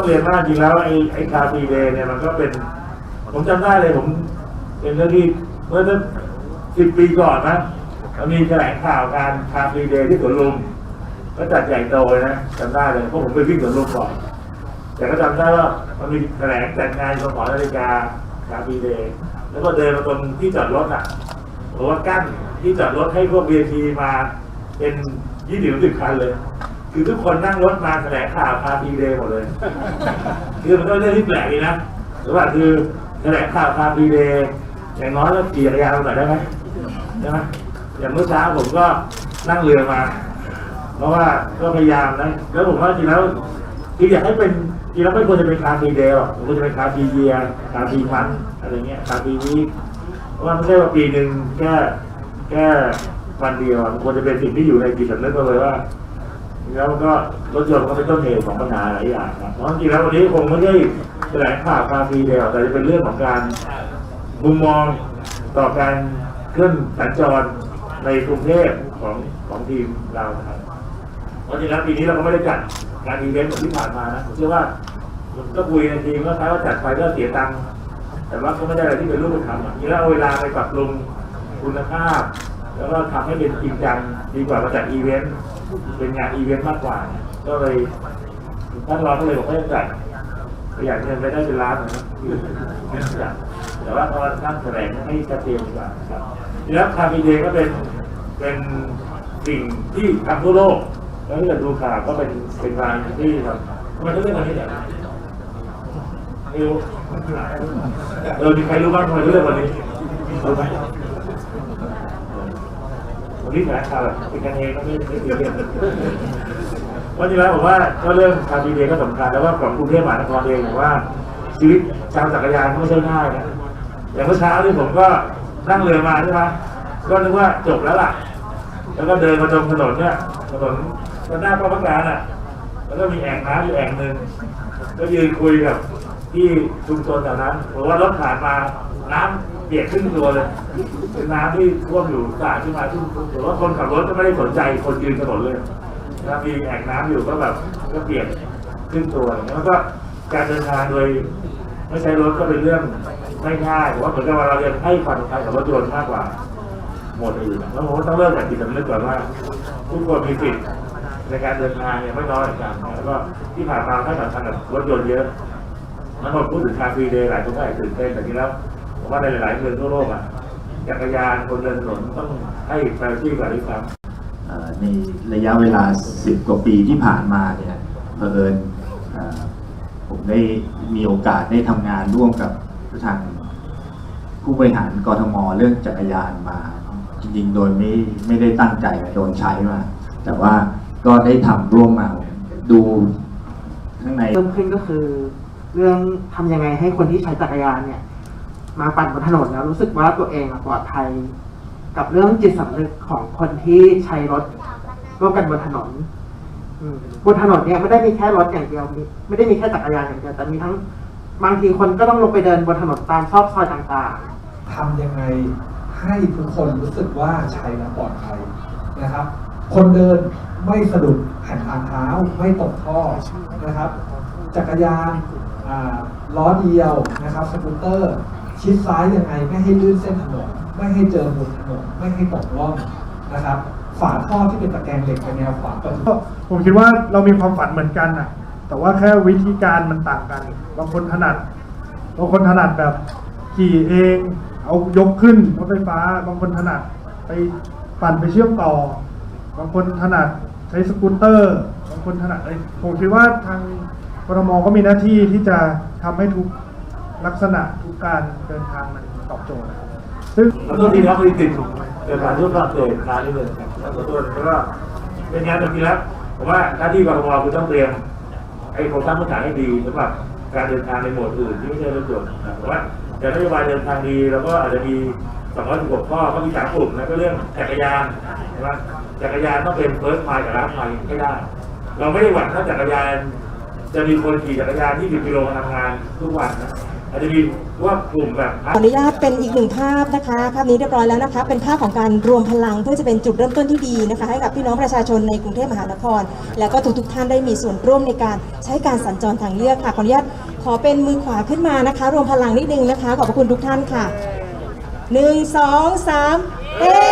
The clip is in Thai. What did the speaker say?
ต้องเรียนว่าจริงแล้วไอ้ไอ้คาฟีเดย์เนี่ยมันก็เป็น ผมจำได้เลยผมเป็นเรื่องที่เมื่อสักสิบปีก่อนนะมันมีแถลงข่าวการคาฟีเดย์ที่สวนลุมก็จัดใหญ่โตเลยนะจำได้เลยเพราะผมไปวิ่งสวนลุมก่อน แต่ก็จำได้ว่ามันมีแถลงจัดงานสมอนาฬิกาคาฟีเดย์แล้วก็เดินมาตรงที่จอดรถอะบอกว่ากั้นที่จอดรถให้พวก VIP มาเป็นยี่สิบสิบคันเลย คือทุกคนนั่งรถมาแถลงข่าวคาฟีเดย์หมดเลย คือมันก็เรื่องที่แปลกดีนะหรือว่าคือแถลงข่าวคาฟีเดย์อย่างน้อยก็ขี่จักรยานมาหน่อยได้ไหมใช่ไหมอย่างเมื่อเช้าผมก็นั่งเรือมา เพราะว่าก็พยายามนะ แล้วผมว่าจริงแล้วคืออยากให้เป็นจริงแล้วไม่ควรจะเป็นคาฟีเดย์หรอกควรจะเป็นคาฟีเยียคาฟีมันอะไรเงี้ยคาฟีวีคเพราะว่าไม่ใช่ว่าปีหนึ่งแค่แค่วันเดียวมันควรจะเป็นสิ่งที่อยู่ในจิตสำนึกเราเลยว่า แล้วก็รถยนต์ก็เป็นต้นเหตุของปัญหาหลายอย่างนะเพราะจริงแล้ววันนี้คงไม่ได้แถลงข่าวคาฟีเดียวแต่จะเป็นเรื่องของการมุมมองต่อการเคลื่อนสัญจรในกรุงเทพของของทีมเราครับเพราะจริงแล้วปีนี้เราก็ไม่ได้จัดการอีเวนต์เหมือนที่ผ่านมานะผมเชื่อว่าก็คุยในทีมก็ท้ายว่าจัดไปก็เสียตังค์แต่ว่าก็ไม่ได้อะไรที่เป็นรูปธรรมอะทีนี้เราเอาเวลาไปปรับปรุงคุณภาพ แล้วก็ทำให้เป็นจริงจังดีกว่ามาจัดอีเวนต์ เป็นงานอีเวนต์มากกว่า ก็เลยท่านรองก็เลยบอกว่าจะจัดประหยัดเงินไปได้เป็นล้านนะครับไม่ต้องจัดแต่ว่าพอท่านแถลงให้ชัดเจนดีกว่าครับแล้วคาร์บีเดย์ก็เป็นเป็นสิ่งที่ทำทั่วโลก แล้วเกิดดูข่าวก็เป็นเป็นงานที่ทำทำไมต้องเรื่องวันนี้เนี่ยไม่รู้เออมีใครรู้บ้างทำไมต้เรื่องวันนี้รู้ไหม วันนี้แถลงข่าวแบเป็นกันเองก็ไม่ไม่ตีเรียนวันนี้แล้วผมว่าก็เรื่องคาร์บีเดย์ก็สำคัญแล้วว่าของกรุงเทพมหานครเองผมว่าชีวิตชาวจักรยานก็ไม่ใช่ง่ายนะอย่างเมื่อเช้าที่ผมก็นั่งเรือมาใช่ไหมก็นึกว่าจบแล้วล่ะ แล้วก็เดินมาตรงถนนเนี่ยถนนถนนหน้าป้อมปราการอะ แล้วก็มีแอ่งน้ำอยู่แอ่งหนึ่งก็ยืนคุยกับ ที่ชุมชนแถวนั้นบอกว่ารถผ่านมาน้ำเปียกขึ้นตัวเลยเป็นน้ำที่ท่วมอยู่สาดขึ้นมาที่หรือว่าคนขับรถก็ไม่ได้สนใจคนยืนถนนเลยนะมีแอ่งน้ำอยู่ก็แบบก็เปียกขึ้นตัวแล้วก็การเดินทางโดยไม่ใช้รถก็เป็นเรื่องไม่ง่ายผมว่าเหมือนกับว่าเราเรียนให้ความสำคัญกับรถยนต์มากกว่าหมดอื่นแล้วผมก็ต้องเริ่มจากจิตสำนึกก่อนว่าทุกคนมีสิทธิ์ในการเดินทางเนี่ยไม่น้อยเหมือนกันแล้วก็ที่ผ่านมาให้สำคัญกับรถยนต์เยอะ มันหมดพูดถึงคาร์ฟรีเดย์หลายคนก็อาจจะตื่นเต้นแต่จริงแล้วผมว่าในหลายๆเมืองทั่วโลกอะจักรยานคนเดินถนนต้องให้แฟร์ที่กว่าด้วยซ้ำเอ่อในระยะเวลา 10 กว่าปีที่ผ่านมาเนี่ยเผอิญเอ่อผมได้มีโอกาสได้ทำงานร่วมกับทางผู้บริหารกทมเรื่องจักรยานมา จริงๆ โดยไม่ไม่ได้ตั้งใจโดนใช้มา แต่ว่าก็ได้ทำร่วมมาดูข้างในเริ่มขึ้นก็คือ เรื่องทำยังไงให้คนที่ใช้จักรยานเนี่ย มาปั่นบนถนนแล้วรู้สึกว่าตัวเองอะปลอดภัย กับเรื่องจิตสำนึกของคนที่ใช้รถร่วมกันบนถนนอืมบนถนนเนี่ยไม่ได้มีแค่รถอย่างเดียวมีไม่ได้มีแค่จักรยานอย่างเดียวแต่มีทั้งบางทีคนก็ต้องลงไปเดินบนถนนตามซอกซอยต่างๆทำยังไงให้ทุกคนรู้สึกว่าใช้แล้วปลอดภัยนะครับ คนเดินไม่สะดุดแผ่นทางเท้าไม่ตกท่อนะครับ จักรยาน ล้อเดียวนะครับสกูตเตอร์ชิดซ้ายยังไงไม่ให้ลื่นเส้นถนนไม่ให้เจอมุมถนนไม่ให้ตกร่องนะครับ ฝาท่อที่เป็นตะแกรงเหล็กเป็นแนวขวางก็ผมคิดว่าเรามีความฝันเหมือนกันนะแต่ว่าแค่วิธีการมันต่างกัน บางคนถนัดบางคนถนัดแบบขี่เอง เอายกขึ้นรถไฟฟ้า บางคนถนัดไปปั่นไปเชื่อมต่อ บางคนถนัดใช้สกูตเตอร์ บางคนถนัดอะไรผมคิดว่าทาง ทมก็มีหน้าที่ที่จะทำให้ทุกลักษณะทุกการเดินทางมันตอบโจทย์นะครับซึ่งแล้วก็ทีนี้เขาติดเกิดการทุกข์ฝรั่งเศสการนี้เลยแล้วก็ตัวแล้วก็เป็นงานจริงๆแล้วผมว่าหน้าที่กรทมคือต้องเตรียมไอ้โครงสร้างพื้นฐานให้ดีสำหรับการเดินทางในหมวดอื่นที่ไม่ใช่รถยนต์นะผมว่าแต่นโยบายเดินทางดีแล้วก็อาจจะมี216ข้อก็มีสามกลุ่มนะก็เรื่องจักรยานใช่ไหมจักรยานต้องเป็นเฟิร์สไมล์กับลาสไมล์ให้ได้ เราไม่ได้หวังถ้าจักรยาน จะมีคนขี่จักรยาน20กิโลมาทำงานทุกวันนะอาจจะมีว่ากลุ่มแบบ ขออนุญาตเป็นอีกหนึ่งภาพนะคะ ภาพนี้เรียบร้อยแล้วนะคะ เป็นภาพของการรวมพลังเพื่อจะเป็นจุดเริ่มต้นที่ดีนะคะ ให้กับพี่น้องประชาชนในกรุงเทพมหานคร แล้วก็ทุกๆท่านได้มีส่วนร่วมในการใช้การสัญจรทางเลือกค่ะขออนุญาตขอเป็นมือขวาขึ้นมานะคะ รวมพลังนิดนึงนะคะ ขอบพระคุณทุกท่านค่ะหนึ่งสองสามเฮ้